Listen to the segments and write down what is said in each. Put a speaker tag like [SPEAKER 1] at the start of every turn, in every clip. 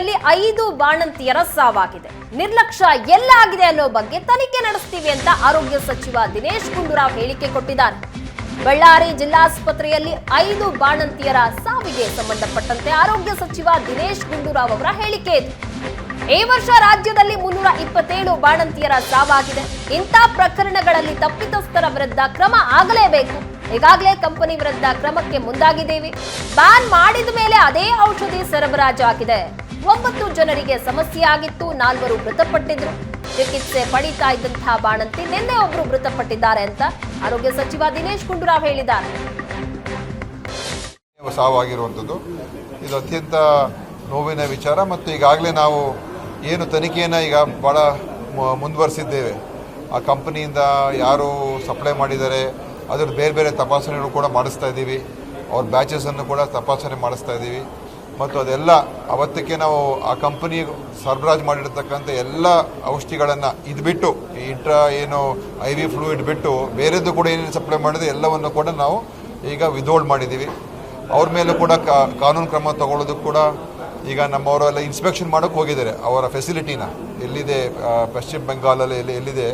[SPEAKER 1] ಆಸ್ಪತ್ರೆಯಲ್ಲಿ ಐದು ಬಾಣಂತಿಯರ ಸಾವಾಗಿದೆ. ನಿರ್ಲಕ್ಷ್ಯ ಎಲ್ಲಾಗಿದೆ ಅನ್ನೋ ಬಗ್ಗೆ ತನಿಖೆ ನಡೆಸ್ತೀವಿ ಅಂತ ಆರೋಗ್ಯ ಸಚಿವ ದಿನೇಶ್ ಗುಂಡೂರಾವ್ ಹೇಳಿಕೆ ಕೊಟ್ಟಿದ್ದಾರೆ. ಬಳ್ಳಾರಿ ಜಿಲ್ಲಾಸ್ಪತ್ರೆಯಲ್ಲಿ ಐದು ಬಾಣಂತಿಯರ ಸಾವಿಗೆ ಸಂಬಂಧಪಟ್ಟಂತೆ ಆರೋಗ್ಯ ಸಚಿವ ದಿನೇಶ್ ಗುಂಡೂರಾವ್ ಅವರ ಹೇಳಿಕೆ ಇದು. ಈ ವರ್ಷ ರಾಜ್ಯದಲ್ಲಿ ಮುನ್ನೂರ ಇಪ್ಪತ್ತೇಳು ಬಾಣಂತಿಯರ ಸಾವಾಗಿದೆ. ಇಂಥ ಪ್ರಕರಣಗಳಲ್ಲಿ ತಪ್ಪಿತಸ್ಥರ ವಿರುದ್ಧ ಕ್ರಮ ಆಗಲೇಬೇಕು. ಈಗಾಗಲೇ ಕಂಪನಿ ವಿರುದ್ಧ ಕ್ರಮಕ್ಕೆ ಮುಂದಾಗಿದ್ದೀವಿ. ಬ್ಯಾನ್ ಮಾಡಿದ ಮೇಲೆ ಅದೇ ಔಷಧಿ ಸರಬರಾಜು ಆಗಿದೆ. ಒಂಬತ್ತು ಜನರಿಗೆ ಸಮಸ್ಯೆ ಆಗಿತ್ತು, ನಾಲ್ವರು ಮೃತಪಟ್ಟಿದ್ರು. ಚಿಕಿತ್ಸೆ ಪಡಿತಾ ಇದ್ದಂತಹ ಬಾಣಂತಿ ನಿನ್ನೆ ಒಬ್ರು ಮೃತಪಟ್ಟಿದ್ದಾರೆ ಅಂತ ಆರೋಗ್ಯ ಸಚಿವ ದಿನೇಶ್ ಗುಂಡೂರಾವ್ ಹೇಳಿದ್ದಾರೆ.
[SPEAKER 2] ಸಾವಾಗಿರುವಂಥದ್ದು. ಇದು ಅತ್ಯಂತ ನೋವಿನ ವಿಚಾರ ಮತ್ತು ಈಗಾಗಲೇ ನಾವು ಏನು ತನಿಖೆಯನ್ನು ಈಗ ಭಾಳ ಮುಂದುವರಿಸಿದ್ದೇವೆ. ಆ ಕಂಪನಿಯಿಂದ ಯಾರು ಸಪ್ಲೈ ಮಾಡಿದ್ದಾರೆ ಅದರ ಬೇರೆ ಬೇರೆ ತಪಾಸಣೆಗಳು ಕೂಡ ಮಾಡಿಸ್ತಾ ಇದ್ದೀವಿ. ಅವ್ರ ಬ್ಯಾಚಸನ್ನು ಕೂಡ ತಪಾಸಣೆ ಮಾಡಿಸ್ತಾ ಇದ್ದೀವಿ. ಮತ್ತು ಅದೆಲ್ಲ ಅವತ್ತಕ್ಕೆ ನಾವು ಆ ಕಂಪನಿ ಸರಬರಾಜು ಮಾಡಿರ್ತಕ್ಕಂಥ ಎಲ್ಲ ಔಷಧಿಗಳನ್ನು ಇದು ಬಿಟ್ಟು ಈ ಇಂಟ್ರಾ ಏನು ಐ ವಿ ಫ್ಲೂಯಿಡ್ ಬಿಟ್ಟು ಬೇರೆದ್ದು ಕೂಡ ಏನೇನು ಸಪ್ಲೈ ಮಾಡಿದೆ ಎಲ್ಲವನ್ನು ಕೂಡ ನಾವು ಈಗ ವಿದೋಲ್ಡ್ ಮಾಡಿದ್ದೀವಿ. ಅವ್ರ ಮೇಲೂ ಕೂಡ ಕಾನೂನು ಕ್ರಮ ತಗೊಳ್ಳೋದಕ್ಕೆ ಕೂಡ ಈಗ ನಮ್ಮವರೆಲ್ಲ ಇನ್ಸ್ಪೆಕ್ಷನ್ ಮಾಡೋಕೆ ಹೋಗಿದ್ದಾರೆ ಅವರ ಫೆಸಿಲಿಟಿನ ಎಲ್ಲಿದೆ ಪಶ್ಚಿಮ ಬೆಂಗಾಲಲ್ಲಿ ಎಲ್ಲಿ, ಎಲ್ಲಿದೆ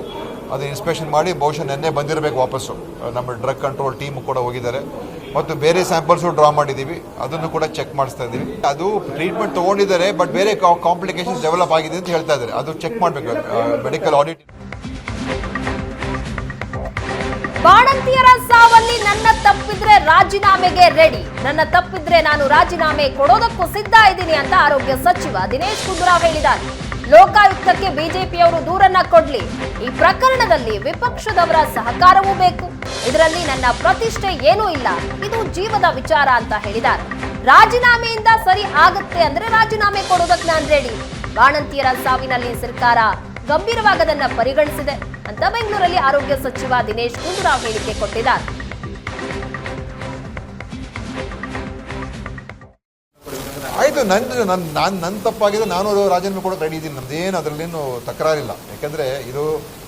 [SPEAKER 2] ಅದು ಇನ್ಸ್ಪೆಕ್ಷನ್ ಮಾಡಿ ಬಹುಶಃ ನೆನ್ನೆ ಬಂದಿರಬೇಕು ವಾಪಸ್ಸು. ನಮ್ಮ ಡ್ರಗ್ ಕಂಟ್ರೋಲ್ ಟೀಮ್ ಕೂಡ ಹೋಗಿದ್ದಾರೆ. ಮತ್ತು ಬೇರೆ ಸ್ಯಾಂಪಲ್ಸು ಡ್ರಾ ಮಾಡಿದ್ದೀವಿ ಅದನ್ನು ಕೂಡ ಚೆಕ್ ಮಾಡಿಸ್ತಾ ಇದ್ದೀವಿ. ಅದು ಟ್ರೀಟ್ಮೆಂಟ್ ತೊಗೊಂಡಿದ್ದಾರೆ ಬಟ್ ಬೇರೆ ಕಾಂಪ್ಲಿಕೇಶನ್ಸ್ ಡೆವಲಪ್ ಆಗಿದೆ ಅಂತ ಹೇಳ್ತಾ ಇದ್ದಾರೆ. ಅದು ಚೆಕ್ ಮಾಡಬೇಕು ಮೆಡಿಕಲ್ ಆಡಿಟ್
[SPEAKER 1] ಬಾಣಂತಿಯರ ಸಾವಲ್ಲಿ ನನ್ನ ತಪ್ಪಿದ್ರೆ ರಾಜೀನಾಮೆಗೆ ರೆಡಿ ನನ್ನ ತಪ್ಪಿದ್ರೆ ನಾನು ರಾಜೀನಾಮೆ ಕೊಡೋದಕ್ಕೂ ಸಿದ್ಧ ಇದ್ದೀನಿ ಅಂತ ಆರೋಗ್ಯ ಸಚಿವ ದಿನೇಶ್ ಗುಂಡೂರಾವ್ ಹೇಳಿದ್ದಾರೆ. ಲೋಕಾಯುಕ್ತಕ್ಕೆ ಬಿಜೆಪಿಯವರು ದೂರನ್ನ ಕೊಡ್ಲಿ. ಈ ಪ್ರಕರಣದಲ್ಲಿ ವಿಪಕ್ಷದವರ ಸಹಕಾರವೂ ಬೇಕು. ಇದರಲ್ಲಿ ನನ್ನ ಪ್ರತಿಷ್ಠೆ ಏನೂ ಇಲ್ಲ. ಇದು ಜೀವದ ವಿಚಾರ ಅಂತ ಹೇಳಿದ್ದಾರೆ. ರಾಜೀನಾಮೆಯಿಂದ ಸರಿ ಆಗುತ್ತೆ ಅಂದ್ರೆ ರಾಜೀನಾಮೆ ಕೊಡೋದಕ್ಕೆ ನಾನು ರೆಡಿ ಬಾಣಂತಿಯರ ಸಾವಿನಲ್ಲಿ ಸರ್ಕಾರ ಗಂಭೀರವಾಗದನ್ನ ಪರಿಗಣಿಸಿದೆ ಅಂತ ಬೆಂಗಳೂರಲ್ಲಿ ಆರೋಗ್ಯ ಸಚಿವ ದಿನೇಶ್ ಗುಂಡೂರಾವ್ ಹೇಳಿಕೆ ಕೊಟ್ಟಿದ್ದಾರೆ.
[SPEAKER 2] ಆಯಿತು ನಂದು ನನ್ನ ನಾನು ನನ್ನ ತಪ್ಪಾಗಿದೆ, ನಾನು ರಾಜೀನಾಮೆ ಕೊಡೋಕೆ ರೆಡಿ ಇದ್ದೀನಿ ನಮ್ದೇನು ಅದರಲ್ಲೇನು ತಕರಾರಿಲ್ಲ. ಯಾಕೆಂದರೆ ಇದು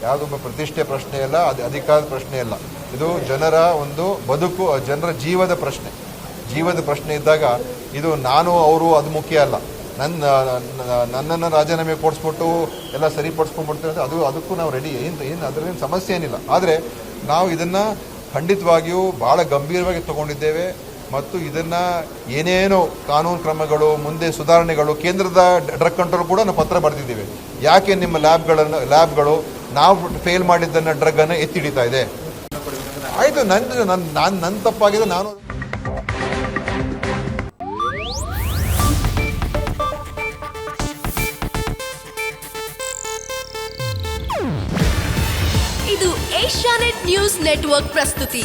[SPEAKER 2] ಯಾವುದೊಬ್ಬ ಪ್ರತಿಷ್ಠೆ ಪ್ರಶ್ನೆ ಅಲ್ಲ, ಅದು ಅಧಿಕಾರದ ಪ್ರಶ್ನೆ ಅಲ್ಲ. ಇದು ಜನರ ಒಂದು ಬದುಕು ಜನರ ಜೀವದ ಪ್ರಶ್ನೆ. ಜೀವದ ಪ್ರಶ್ನೆ ಇದ್ದಾಗ ಇದು ನಾನು, ಅವರು, ಅದು ಮುಖ್ಯ ಅಲ್ಲ. ನನ್ನ ನನ್ನನ್ನು ರಾಜೀನಾಮೆ ಕೊಡಿಸ್ಬಿಟ್ಟು ಎಲ್ಲ ಸರಿಪಡಿಸ್ಕೊಂಡ್ಬಿಡ್ತೇವೆ ಅಂದರೆ ಅದು, ಅದಕ್ಕೂ ನಾವು ರೆಡಿ ಏನು ಏನು, ಅದರಲ್ಲೇನು ಸಮಸ್ಯೆ ಏನಿಲ್ಲ. ಆದರೆ ನಾವು ಇದನ್ನು ಖಂಡಿತವಾಗಿಯೂ ಭಾಳ ಗಂಭೀರವಾಗಿ ತಗೊಂಡಿದ್ದೇವೆ. ಮತ್ತು ಇದನ್ನ ಏನೇನು ಕಾನೂನು ಕ್ರಮಗಳು, ಮುಂದೆ ಸುಧಾರಣೆಗಳು, ಕೇಂದ್ರದ ಡ್ರಗ್ ಕಂಟ್ರೋಲ್ ಕೂಡ ನಾವು ಪತ್ರ ಬರೆದಿದ್ದೀವಿ. ಯಾಕೆ ನಿಮ್ಮ ಲ್ಯಾಬ್ಗಳನ್ನು, ಲ್ಯಾಬ್ಗಳು ನಾವು ಫೇಲ್ ಮಾಡಿದ್ದನ್ನು ಡ್ರಗ್ ಅನ್ನು ಎತ್ತಿ ಹಿಡಿತಾ ಇದೆ? ಆಯಿತು, ನಂದು ನನ್ನ ನಾನು ನನ್ನ ತಪ್ಪಾಗಿದೆ, ನಾನು
[SPEAKER 3] ಇದು ಏಷ್ಯಾನೆಟ್ ನ್ಯೂಸ್ ನೆಟ್ವರ್ಕ್ ಪ್ರಸ್ತುತಿ.